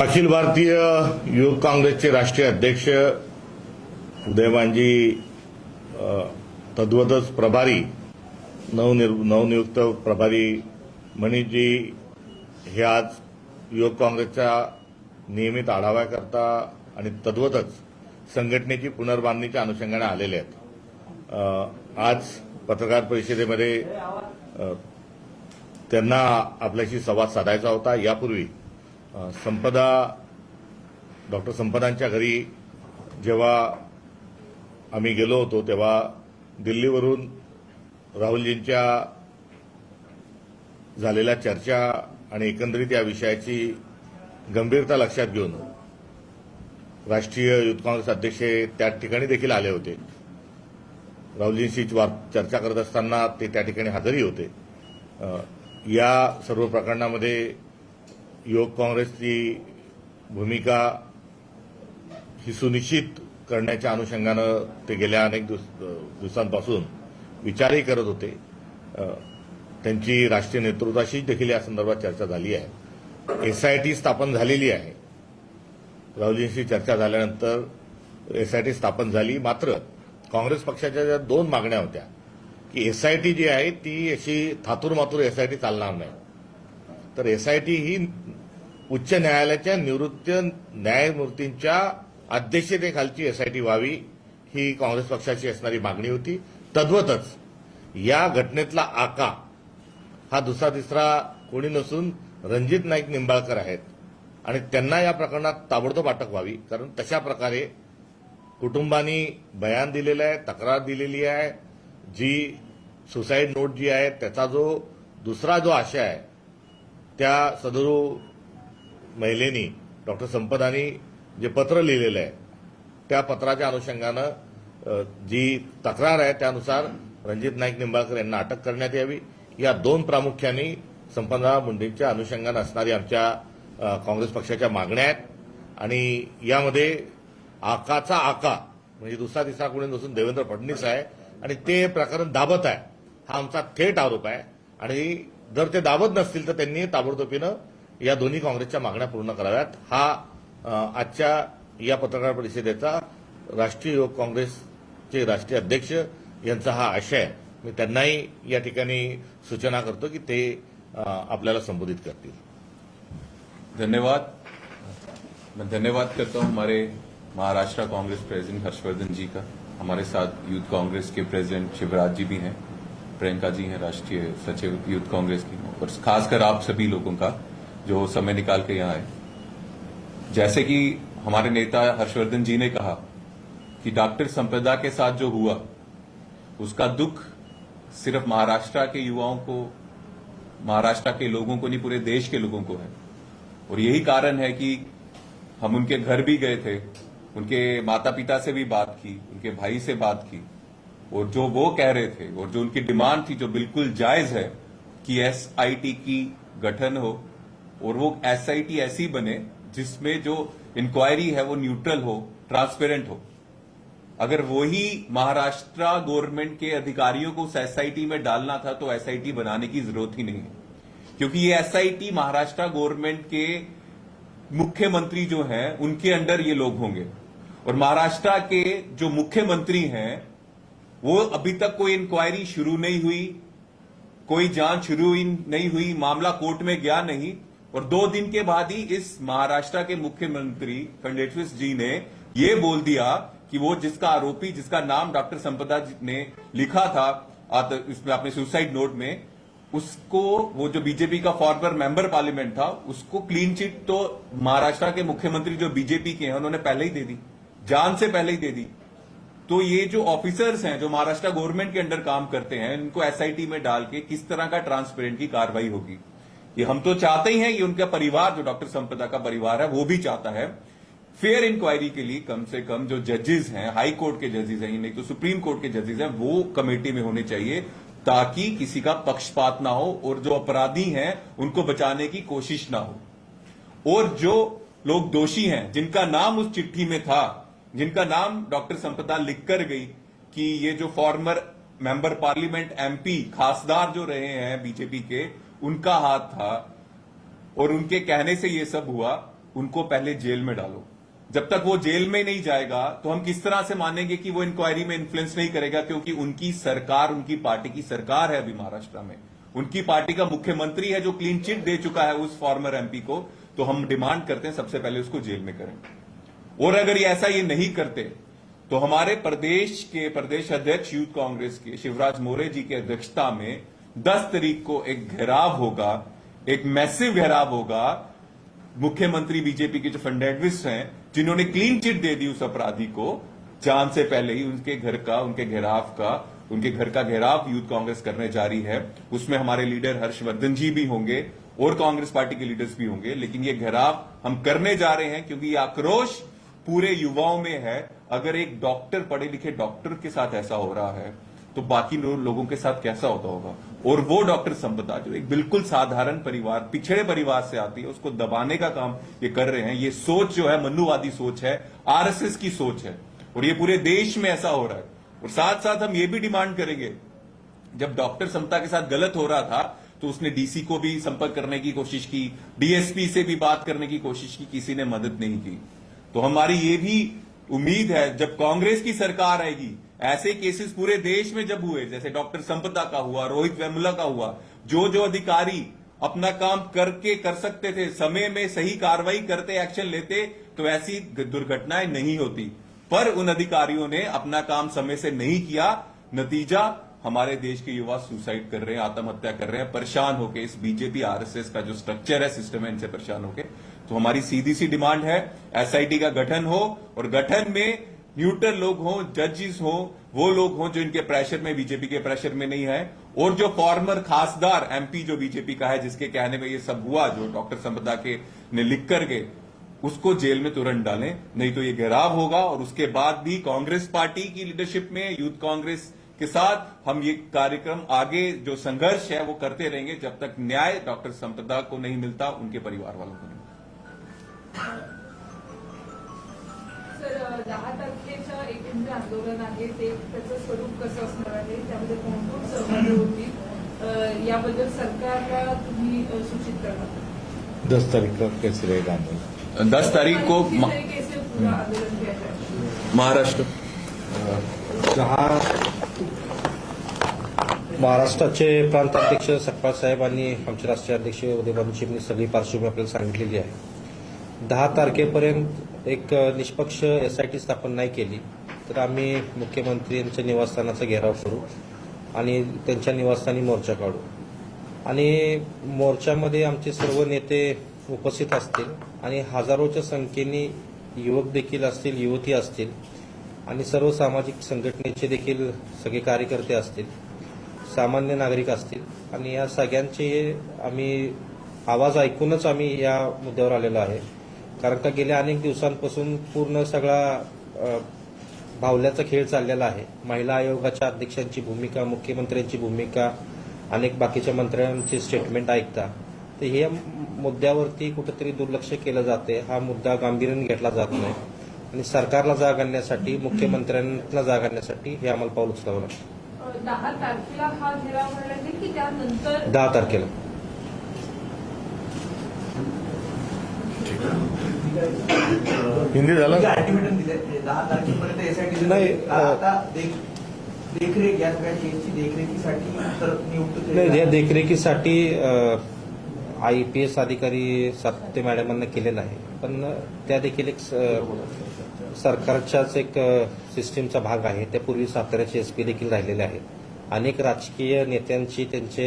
अखिल भारतीय युवक काँग्रेसचे राष्ट्रीय अध्यक्ष उदयमानजी तद्वतच प्रभारी नवनिर नवनियुक्त प्रभारी मनीषजी हे आज युवक काँग्रेसच्या नियमित आढाव्याकरता आणि तद्वतच संघटनेची पुनर्बांधणीच्या अनुषंगाने आलेले आहेत. आज पत्रकार परिषदेमध्ये त्यांना आपल्याशी संवाद साधायचा होता. यापूर्वी संपदा डॉक्टर संपदांच्या घरी जेव्हा आम्ही गेलो होतो तेव्हा दिल्लीवरून राहुलजींच्या झालेल्या चर्चा आणि एकंदरीत या विषयाची गंभीरता लक्षात घेऊन राष्ट्रीय युथ काँग्रेस अध्यक्ष त्या ठिकाणी देखील आले होते. राहुलजींशी चर्चा करत असताना ते त्या ठिकाणी हजरही होते. या सर्व प्रकरणामध्ये युवक काँग्रेसची भूमिका ही सुनिश्चित करण्याच्या अनुषंगानं ते गेल्या अनेक दिवस- दिवसांपासून विचारही करत होते. त्यांची राष्ट्रीय नेतृत्वाशी देखील या संदर्भात चर्चा झाली आहे. एसआयटी स्थापन झालेली आहे. राहुलजींशी चर्चा झाल्यानंतर एसआयटी स्थापन झाली. मात्र काँग्रेस पक्षाच्या ज्या दोन मागण्या होत्या की एसआयटी जी आहे ती अशी थातूरमातूर एसआयटी चालणार नाही. तर एसआयटी ही उच्च न्यायालयाच्या निवृत्त न्यायमूर्तींच्या अध्यक्षतेखालची एसआयटी व्हावी ही काँग्रेस पक्षाची असणारी मागणी होती. तद्वतच या घटनेतला आका हा दुसरा तिसरा कोणी नसून रणजित नाईक निंबाळकर आहेत. आणि त्यांना या प्रकरणात ताबडतोब अटक व्हावी कारण तशा प्रकारे कुटुंबानी बयान दिलेलं आहे तक्रार दिलेली आहे. जी सुसाईड नोट जी आहे त्याचा जो दुसरा जो आशय आहे त्या सदरू महिलेनी डॉक्टर संपदानी जे पत्र लिहिलेलं आहे त्या पत्राच्या अनुषंगानं जी तक्रार आहे त्यानुसार रणजित नाईक निंबाळकर यांना अटक करण्यात यावी. या दोन प्रामुख्याने संपदा मुंडेंच्या अनुषंगानं असणारी आमच्या काँग्रेस पक्षाच्या मागण्या आहेत. आणि यामध्ये आकाचा आका म्हणजे दुसरा तिसरा कोणी नसून देवेंद्र फडणवीस आहे आणि ते प्रकरण दाबत आहे. हा आमचा थेट आरोप आहे. आणि जर ते दाबत नसतील तर त्यांनी ताबडतोबीनं या दोन्ही काँग्रेसच्या मागण्या पूर्ण कराव्यात. हा आजच्या या पत्रकार परिषदेचा राष्ट्रीय युवक काँग्रेसचे राष्ट्रीय अध्यक्ष यांचा हा आशय आहे. मी त्यांनाही या ठिकाणी सूचना करतो की ते आपल्याला संबोधित करतील. धन्यवाद. मैं धन्यवाद करता हूं हमारे महाराष्ट्र कांग्रेस प्रेसिडेंट हर्षवर्धन जी का। हमारे साथ यूथ कांग्रेस के प्रेसिडेंट शिवराज जी भी हैं, प्रियंका जी हैं, राष्ट्रीय सचिव यूथ कांग्रेस की, और खासकर आप सभी लोगों का, जो समय निकाल के यहाँ आए। जैसे कि हमारे नेता हर्षवर्धन जी ने कहा कि डॉक्टर संपदा के साथ जो हुआ, उसका दुख सिर्फ़ महाराष्ट्र के युवाओं को, महाराष्ट्र के लोगों को नहीं, पूरे देश के लोगों को है। और यही कारण है कि हम उनके घर भी गए थे उनके माता पिता से भी बात की, उनके भाई से बात की, और जो वो कह रहे थे, और जो उनकी डिमांड थी, जो बिल्कुल जायज़ है कि एसआईटी की गठन हो, और वो एसआईटी ऐसी बने जिसमें जो इंक्वायरी है वो न्यूट्रल हो ट्रांसपेरेंट हो। अगर वही महाराष्ट्र गवर्नमेंट के अधिकारियों को उस एसआईटी में डालना था तो एसआईटी बनाने की ज़रूरत ही नहीं है। क्योंकि ये एसआईटी महाराष्ट्र गवर्नमेंट के मुख्यमंत्री जो हैं, उनके अंडर ये लोग होंगे। और महाराष्ट्र के जो मुख्यमंत्री हैं, वो अभी तक कोई इंक्वायरी शुरू नहीं हुई, कोई जाँच शुरू नहीं हुई, मामला कोर्ट में गया नहीं, और दो दिन के बाद ही इस महाराष्ट्र के मुख्यमंत्री फडणवीस जी ने ये बोल दिया कि वो जिसका आरोपी, जिसका नाम डॉक्टर संपदा ने लिखा था इसमें अपने सुसाइड नोट में, उसको, वो जो बीजेपी का फॉर्मर मेंबर पार्लियामेंट था, उसको क्लीन चिट तो महाराष्ट्र के मुख्यमंत्री जो बीजेपी के हैं, उन्होंने पहले ही दे दी। जान से पहले ही दे दी। तो ये जो ऑफिसर्स हैं, जो महाराष्ट्र गवर्नमेंट के अंडर काम करते हैं, इनको एसआईटी में डाल के किस तरह का ट्रांसपेरेंट की कार्रवाई होगी? ये हम तो चाहते ही हैं, ये उनका परिवार, जो डॉक्टर संपदा का परिवार है, वो भी चाहता है। फेयर इंक्वायरी के लिए कम से कम जो जजेस हैं हाई कोर्ट के जजेस हैं, नहीं तो सुप्रीम कोर्ट के जजेस हैं, वो कमेटी में होने चाहिए, ताकि किसी का पक्षपात ना हो और जो अपराधी हैं, उनको बचाने की कोशिश ना हो। और जो लोग दोषी हैं, जिनका नाम उस चिट्ठी में था जिनका नाम डॉक्टर संपदा लिख कर गई कि ये जो फॉर्मर मेंबर पार्लियामेंट एमपी खासदार जो रहे हैं बीजेपी के, उनका हाथ था और उनके कहने से ये सब हुआ, उनको पहले जेल में डालो। जब तक वो जेल में नहीं जाएगा तो हम किस तरह से मानेंगे कि वो इंक्वायरी में इन्फ्लुएंस नहीं करेगा, क्योंकि उनकी सरकार, उनकी पार्टी की सरकार है अभी महाराष्ट्र में। उनकी पार्टी का मुख्यमंत्री है जो क्लीन चिट दे चुका है उस फॉर्मर एमपी को तो हम डिमांड करते हैं सबसे पहले उसको जेल में करें। और अगर ये ऐसा ये नहीं करते तो हमारे प्रदेश के प्रदेश अध्यक्ष, यूथ कांग्रेस के, शिवराज मोरे जी की अध्यक्षता में 10 तारीख को एक घेराव होगा, एक मैसिव घेराव होगा। मुख्यमंत्री बीजेपी के जो फंडेडविस्ट हैं, जिन्होंने क्लीन चिट दे दी उस अपराधी को, जान से पहले ही उनके घर का, उनके घेराव का, उनके घर का घेराव यूथ कांग्रेस करने जारी है। उसमें हमारे लीडर हर्षवर्धन जी भी होंगे, और कांग्रेस पार्टी के लीडर्स भी होंगे, लेकिन ये घेराव हम करने जा रहे हैं, क्योंकि ये आक्रोश पूरे युवाओं में है। अगर एक डॉक्टर पढ़े लिखे डॉक्टर के साथ ऐसा हो रहा है तो बाकी लोगों के साथ कैसा होता होगा? और वो डॉक्टर संपदा, जो एक बिल्कुल साधारण परिवार, पिछड़े परिवार से आती है, उसको दबाने का काम ये कर रहे हैं। ये सोच जो है मनुवादी सोच है, आरएसएस की सोच है। और ये पूरे देश में ऐसा हो रहा है। और साथ साथ हम ये भी डिमांड करेंगे, जब डॉक्टर समता के साथ गलत हो रहा था तो उसने डीसी को भी संपर्क करने की कोशिश की, डीएसपी से भी बात करने की कोशिश की, किसी ने मदद नहीं की। तो हमारी ये भी उम्मीद है, जब कांग्रेस की सरकार आएगी, ऐसे केसेस पूरे देश में जब हुए, जैसे डॉक्टर संपदा का हुआ, रोहित वेमुला का हुआ जो जो अधिकारी अपना काम करके कर सकते थे, समय में सही कार्रवाई करते एक्शन लेते तो ऐसी दुर्घटनाएँ नहीं होती। पर उन अधिकारियों ने अपना काम समय से नहीं किया। नतीजा, हमारे देश के युवा सुसाइड कर रहे हैं, आत्महत्या कर रहे हैं, परेशान होके इस बीजेपी, आरएसएस का जो स्ट्रक्चर है सिस्टम है, इनसे परेशान होके। तो हमारी सीधी सी डिमांड है एसआईटी का गठन हो और गठन में न्यूट्रल लोग हों, जजेस हों, वो लोग हों जो इनके प्रेशर में बीजेपी के प्रेशर में नहीं है और जो फॉर्मर खासदार एमपी जो बीजेपी का है, जिसके कहने में ये सब हुआ, जो डॉक्टर संपदा के ने लिख कर के उसको जेल में तुरंत डालें, नहीं तो ये घेराव होगा और उसके बाद भी कांग्रेस पार्टी की लीडरशिप में, यूथ कांग्रेस के साथ हम ये कार्यक्रम आगे जो संघर्ष है, वो करते रहेंगे जब तक न्याय डॉक्टर संपदा को नहीं मिलता, उनके परिवार वालों को दहा तारखेचं एकूण जे आंदोलन आहे ते त्याचं स्वरूप कसं असणार आहे त्यामध्ये कोण कोण सहभागी होतील? अ, याबद्दल सरकारला तुम्ही अ, सूचित करणार दस तारीख का कैसे रहेगा आंदोलन. दस तारीख को महाराष्ट्र. दहा महाराष्ट्राचे प्रांताध्यक्ष सकपाळ साहेब आणि आमचे राष्ट्रीय अध्यक्ष उदयभान चिमणी सगळी पार्श्वभूमी आपल्याला सांगितलेली आहे. दहा तारखेपर्यंत एक निष्पक्ष एस आय टी स्थापन नाही केली तर आम्ही मुख्यमंत्री यांच्या निवासस्थानाचा घेराव करू आणि त्यांच्या निवासस्थानी मोर्चा काढू. आणि मोर्चामध्ये आमचे सर्व नेते उपस्थित असतील आणि हजारोच्या संख्येने युवक देखील असतील युवती असतील आणि सर्व सामाजिक संघटनेचे देखील सगळे कार्यकर्ते असतील सामान्य नागरिक असतील आणि या सगळ्यांचे आम्ही आवाज ऐकूनच आम्ही या मुद्द्यावर आलेलो आहे. कारण का गेल्या अनेक दिवसांपासून पूर्ण सगळा भावल्याचा खेळ चाललेला आहे. महिला आयोगाच्या अध्यक्षांची भूमिका मुख्यमंत्र्यांची भूमिका अनेक बाकीच्या मंत्र्यांचे स्टेटमेंट ऐकता. तर हे मुद्द्यावरती कुठेतरी दुर्लक्ष केलं जाते. हा मुद्दा गांभीर्याने घेतला जात नाही. आणि सरकारला जाग आणण्यासाठी मुख्यमंत्र्यांना जाग आणण्यासाठी हे आम्हाला पाऊल उचलावं लागतं. दहा तारखेला हा घेराव की त्यानंतर? दहा तारखेला. हिंदी झालं? नाही, आता देख देखरेख या सगळ्या केसची देखरेखीसाठी नाही या. देखरेखीसाठी आय पी एस अधिकारी सातते मॅडमांना केलेला आहे. पण त्या देखील एक स- सरकारच्याच एक सिस्टीमचा भाग आहे. त्यापूर्वी साताऱ्याचे एस पी देखील राहिलेले आहेत. अनेक राजकीय नेत्यांशी त्यांचे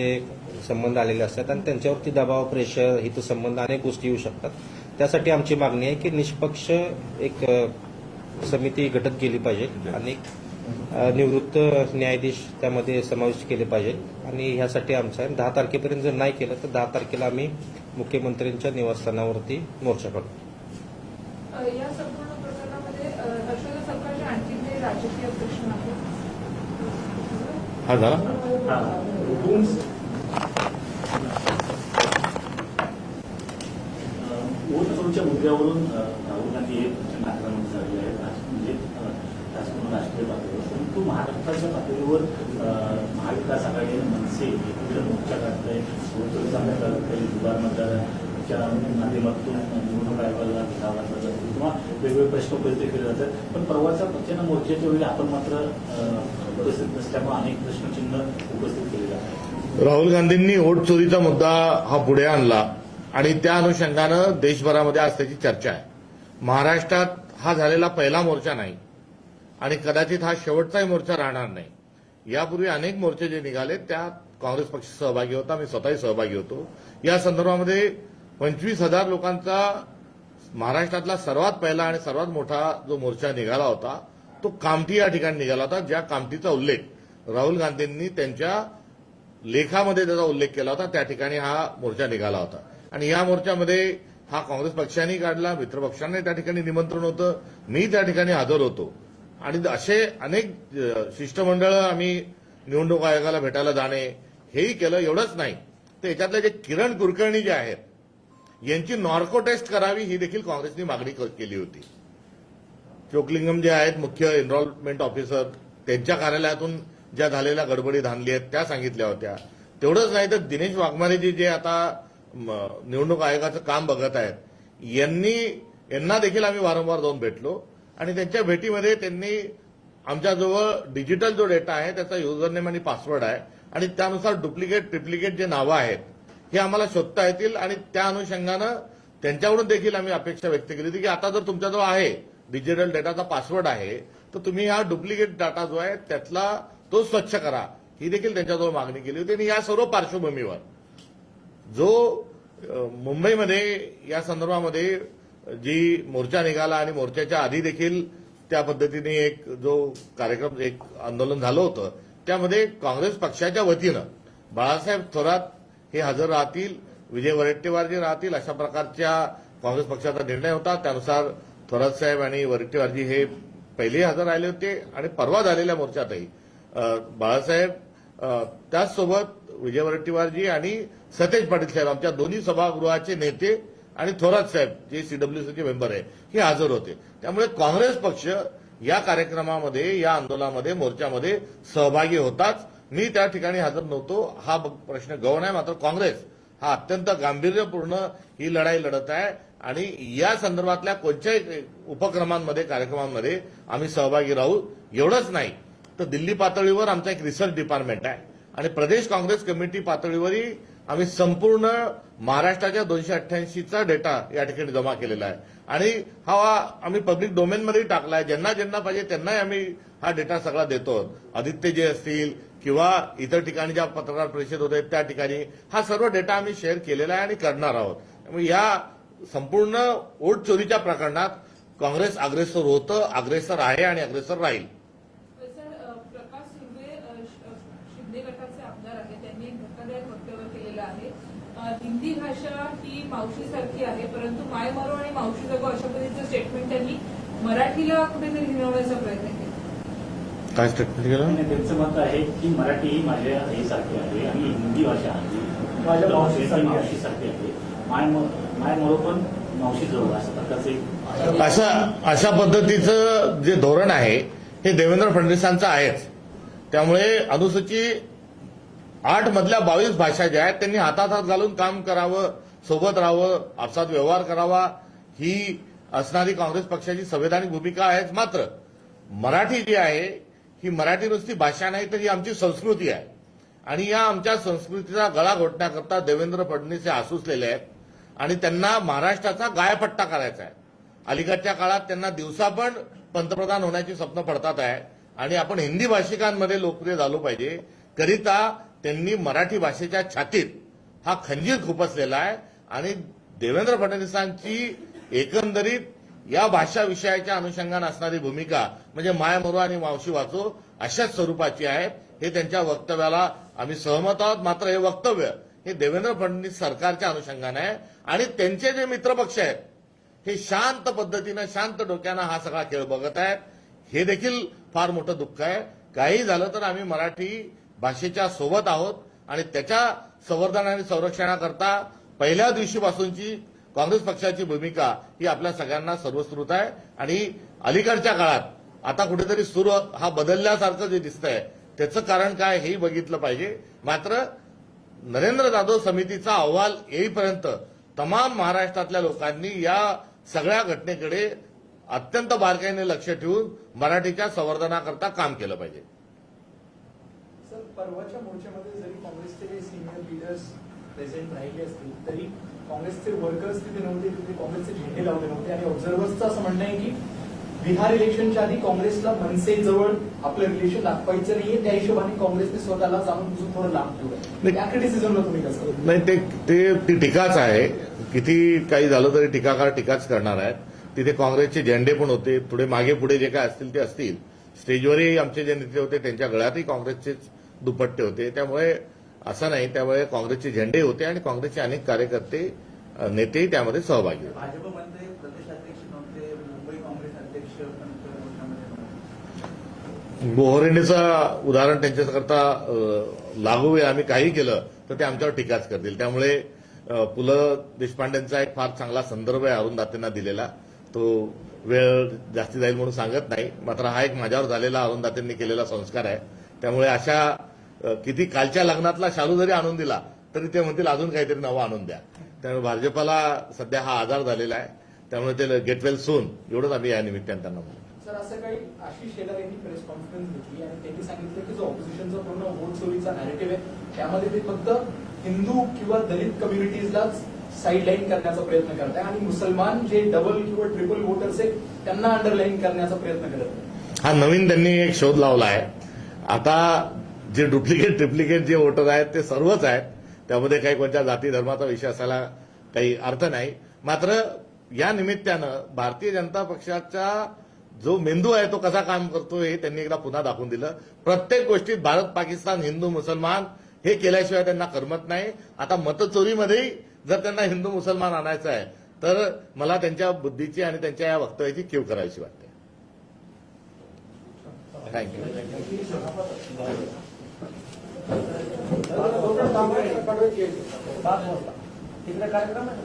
संबंध आलेले असतात आणि त्यांच्यावरती दबाव प्रेशर हितसंबंध अनेक गोष्टी येऊ शकतात. त्यासाठी आमची मागणी आहे की निष्पक्ष एक समिती घटत गेली पाहिजे आणि निवृत्त न्यायाधीश त्यामध्ये समाविष्ट केले पाहिजे. आणि ह्यासाठी आमचं आहे. दहा तारखेपर्यंत जर नाही केलं तर दहा तारखेला आम्ही मुख्यमंत्र्यांच्या निवासस्थानावरती मोर्चा काढू. या संपूर्ण प्रकरणामध्ये राजकीय प्रश्न हा झाला? ओच्या मुद्द्यावरून राहुल गांधी हे प्रचंड आक्रमक आहेत. म्हणजे राष्ट्रीय पातळीवर. परंतु महाराष्ट्राच्या पातळीवर महाविकास आघाडीने मनसे एकत्र मोर्चा काढत आहे मतदार मतदाराच्या माध्यमातून निवडणूक आयोगाला घ्यावा लागला जातो किंवा वेगवेगळे प्रश्न उपस्थित केले जातात. पण परवाच्या पक्षानं मोर्चाच्या वेळी आपण मात्र उपस्थित नसल्यामुळे अनेक प्रश्नचिन्ह उपस्थित केले जातात. राहुल गांधींनी वोट चोरीचा मुद्दा हा पुढे आणला आणि त्या अनुषंगानं देशभरामध्ये आज त्याची चर्चा आहे. महाराष्ट्रात हा झालेला पहिला मोर्चा नाही आणि कदाचित हा शेवटचाही मोर्चा राहणार नाही. यापूर्वी अनेक मोर्चे जे निघाले त्यात काँग्रेस पक्ष सहभागी होता मी स्वतःही सहभागी होतो. या संदर्भामध्ये पंचवीस हजार लोकांचा महाराष्ट्रातला सर्वात पहिला आणि सर्वात मोठा जो मोर्चा निघाला होता तो कामठी या ठिकाणी निघाला होता ज्या कामठीचा उल्लेख राहुल गांधींनी त्यांच्या लेखामध्ये त्याचा उल्लेख केला होता त्या ठिकाणी हा मोर्चा निघाला होता. आणि या मोर्चामध्ये हा काँग्रेस पक्षाने काढला मित्रपक्षांनी त्या ठिकाणी निमंत्रण होतं मी त्या ठिकाणी हजर होतो. आणि असे अनेक शिष्टमंडळ आम्ही निवडणूक आयोगाला भेटायला जाणे हेही केलं एवढंच नाही. तर याच्यातले जे किरण कुलकर्णी जे आहेत यांची नॉर्को टेस्ट करावी ही देखील काँग्रेसने मागणी केली होती. चोकलिंगम जे आहेत मुख्य एनरोलमेंट ऑफिसर त्यांच्या कार्यालयातून ज्या झालेल्या गडबडी धानली आहेत त्या सांगितल्या होत्या. तेवढंच नाही तर दिनेश वाघमारेजी जे आता निवडणूक आयोगाचं काम बघत आहेत यांनी यांना देखील आम्ही वारंवार जाऊन भेटलो आणि त्यांच्या भेटीमध्ये त्यांनी आमच्याजवळ डिजिटल जो डेटा आहे त्याचा युजरनेम आणि पासवर्ड आहे आणि त्यानुसार डुप्लिकेट ट्रिप्लिकेट जे नावं आहेत हे आम्हाला शोधता येतील आणि त्या अनुषंगानं त्यांच्याकडून देखील आम्ही अपेक्षा व्यक्त केली होती की आता जर तुमच्याजवळ आहे डिजिटल डेटाचा पासवर्ड आहे तर तुम्ही हा डुप्लिकेट डाटा जो आहे त्यातला तो स्वच्छ करा. ही देखील त्यांच्याजवळ मागणी केली होती आणि या सर्व पार्श्वभूमीवर जो मुंबईमध्ये या संदर्भामध्ये जी मोर्चा निघाला आणि मोर्चाच्या आधी देखील त्या पद्धतीने एक जो कार्यक्रम एक आंदोलन झालं होतं त्यामध्ये काँग्रेस पक्षाच्या वतीनं बाळासाहेब थोरात हे हजर राहतील विजय वडेट्टीवार जे राहतील अशा प्रकारच्या काँग्रेस पक्षाचा निर्णय होता. त्यानुसार थोरात साहेब आणि वडेट्टीवारजी हे पहिले हजर राहिले होते आणि परवा झालेल्या मोर्चातही. बाळासाहेब त्याचसोबत विजय वडेट्टीवारजी आणि सतेज पाटील साहेब आमच्या दोन्ही सभागृहाचे नेते आणि थोरात साहेब जे सीडब्ल्यूसीचे मेंबर आहे हे हजर होते. त्यामुळे काँग्रेस पक्ष या कार्यक्रमामध्ये या आंदोलनामध्ये मोर्चामध्ये सहभागी होताच. मी त्या ठिकाणी हजर नव्हतो. हा प्रश्न गौण आहे. मात्र काँग्रेस हा अत्यंत गांभीर्यपूर्ण ही लढाई लढत आहे. आणि या संदर्भातल्या कोणत्याही उपक्रमांमध्ये कार्यक्रमांमध्ये आम्ही सहभागी राहू एवढंच नाही. तर दिल्ली पातळीवर आमचा एक रिसर्च डिपार्टमेंट आहे. आणि प्रदेश काँग्रेस कमिटी पातळीवरही आम्ही संपूर्ण महाराष्ट्राच्या दोनशे अठ्ठ्याऐंशीचा डेटा या ठिकाणी जमा केलेला आहे. आणि हा आम्ही पब्लिक डोमेनमध्येही टाकला आहे. ज्यांना ज्यांना पाहिजे त्यांनाही आम्ही हा डेटा सगळा देतो. आदित्य जे असतील किंवा इतर ठिकाणी ज्या पत्रकार परिषद होत आहेत त्या ठिकाणी हा सर्व डेटा आम्ही शेअर केलेला आहे आणि करणार आहोत. त्यामुळे या संपूर्ण वोट चोरीच्या प्रकरणात काँग्रेस अग्रेसर होतं अग्रेसर आहे आणि अग्रेसर राहील. हिंदी भाषा ही मावशीसारखी आहे परंतु माय मरो आणि मावशी जगो अशा पद्धतीचं स्टेटमेंट त्यांनी मराठीला कुठेतरी हिरवण्याचा प्रयत्न केला. काय स्टेटमेंट केलं? त्यांचं मत आहे की मराठी ही माझ्या आईसारखी आहे आणि हिंदी भाषा ही माझ्या मावशी मावशीसारखी आहे. आहे. माय माय मरो पण मावशी जवळ प्रकारचे अशा अशा पद्धतीचं जे धोरण आहे हे देवेंद्र फडणवीसांचं आहेच. त्यामुळे अनुसूची आठ मधल्या बावीस भाषा ज्या आहेत त्यांनी हातात हात घालून काम करावं सोबत राहावं आपसात व्यवहार करावा ही असणारी काँग्रेस पक्षाची संवैधानिक भूमिका आहेच मात्र. मराठी जी आहे ही मराठी नुसती भाषा नाही तर ही आमची संस्कृती आहे. आणि या आमच्या संस्कृतीचा गळा घोटण्याकरता देवेंद्र फडणवीस हे आसुसलेले आहेत. आणि त्यांना महाराष्ट्राचा गायपट्टा करायचा आहे. अलीकडच्या काळात त्यांना दिवसा पण पंतप्रधान होण्याची स्वप्न पडतात आहे. आणि आपण हिंदी भाषिकांमध्ये लोकप्रिय झालो पाहिजे. करिता त्यांनी मराठी भाषेच्या छातीत हा खंजीर खुपसलेला आहे. आणि देवेंद्र फडणवीसांची एकंदरीत या भाषा विषयाच्या अनुषंगाने असणारी भूमिका म्हणजे माय मरू आणि मावशी वाचो अशाच स्वरूपाची आहे. हे त्यांच्या वक्तव्याला आम्ही सहमत आहोत. मात्र हे वक्तव्य हे देवेंद्र फडणवीस सरकारच्या अनुषंगाने आहे. आणि त्यांचे जे मित्रपक्ष आहेत हे शांत पद्धतीनं शांत डोक्यानं हा सगळा खेळ बघत आहेत. हे देखील फार मोठं दुःख आहे. काही झालं तर आम्ही मराठी भाषेच्या सोबत आहोत. आणि त्याच्या संवर्धन आणि संरक्षणाकरता पहिल्या दिवशीपासूनची काँग्रेस पक्षाची भूमिका ही आपल्या सगळ्यांना सर्वस्कृत आहे. आणि अलीकडच्या काळात आता कुठेतरी सूर हा बदलल्यासारखं जे दिसतंय त्याचं कारण काय हेही बघितलं पाहिजे. मात्र नरेंद्र जाधव समितीचा अहवाल येईपर्यंत तमाम महाराष्ट्रातल्या लोकांनी या सगळ्या घटनेकडे अत्यंत बारकाईने लक्ष ठेवून मराठीच्या संवर्धनाकरता काम केलं पाहिजे. सर परवाच्या मोर्चामध्ये जरी काँग्रेसचे सिनियर लिडर्स प्रेझेंट राहिले असतील तरी काँग्रेसचे वर्कर्स तिथे नव्हते तिथे काँग्रेसचे झेंडे लावले नव्हते. आणि ऑब्झर्वर्सचं असं म्हणणं आहे की बिहार इलेक्शनच्या आधी काँग्रेसला मनसेजवळ आपलं रिलेशन दाखवायचं नाहीये. त्या हिशोबाने काँग्रेसने स्वतःला जाणून बुजून थोडं लांब ठेवलं. नाही. त्या क्रिटिसिझमला तुम्ही कसं नाही ते ते टीकाच आहे. किती काही झालं तरी टीकाकार टीकाच करणार आहेत. तिथे काँग्रेसचे झेंडे पण होते. थोडे मागे पुढे जे काय असतील ते असतील. स्टेजवरही आमचे जे नेते होते त्यांच्या गळ्यातही काँग्रेसचेच दुपट्टे होते. त्यामुळे असं नाही त्यामुळे काँग्रेसचे झेंडे होते आणि काँग्रेसचे अनेक कार्यकर्ते नेतेही त्यामध्ये सहभागी होते. बोहरेनेचं उदाहरण त्यांच्याकरता लागू आहे आम्ही काही केलं तर ते आमच्यावर टीकाच करतील. त्यामुळे पु ल देशपांडेंचा एक फार चांगला संदर्भ आहे अरुण दातेंना दिलेला. तो वेळ जास्ती जाईल म्हणून सांगत नाही मात्र हा एक माझ्यावर झालेला अरुण दातेंनी केलेला संस्कार आहे. त्यामुळे अशा किती कालच्या लग्नातला शालू जरी आणून दिला तरी ते म्हणतील अजून काहीतरी नवं आणून द्या. त्यामुळे भाजपला सध्या हा आजार झालेला आहे. त्यामुळे ते गेट वेल सून. एवढंच आम्ही या निमित्ताने त्यांना म्हणू. सर असं काही आशिष शेलार यांनी प्रेस कॉन्फरन्स घेतली आणि त्यांनी सांगितलं की जो ऑपोजिशनचा पूर्ण वोट चोरीचा नॅरेटिव्ह आहे त्यामध्ये ते फक्त हिंदू किंवा दलित कम्युनिटीजलाच साईड लाईन करण्याचा प्रयत्न करत आहे आणि मुसलमान जे डबल किंवा ट्रिपल वोटर्स आहेत त्यांना अंडरलाईन करण्याचा प्रयत्न करत आहे हा नवीन त्यांनी एक शोध लावला आहे. आता जे डुप्लिकेट ट्रिप्लिकेट जे वोटर आहेत ते सर्वच आहेत. त्यामध्ये काही कोणत्या जाती धर्माचा विषय असायला काही अर्थ नाही. मात्र या निमित्तानं भारतीय जनता पक्षाचा जो मेंदू आहे तो कसा काम करतो हे त्यांनी एकदा पुन्हा दाखवून दिलं. प्रत्येक गोष्टीत भारत पाकिस्तान हिंदू मुसलमान हे केल्याशिवाय त्यांना करमत नाही. आता मतचोरीमध्येही जर त्यांना हिंदू मुसलमान आणायचं आहे तर मला त्यांच्या बुद्धीची आणि त्यांच्या या वक्तव्याची कीव करायची वाटते. थँक्यू तिकडे कार्यक्रम आहे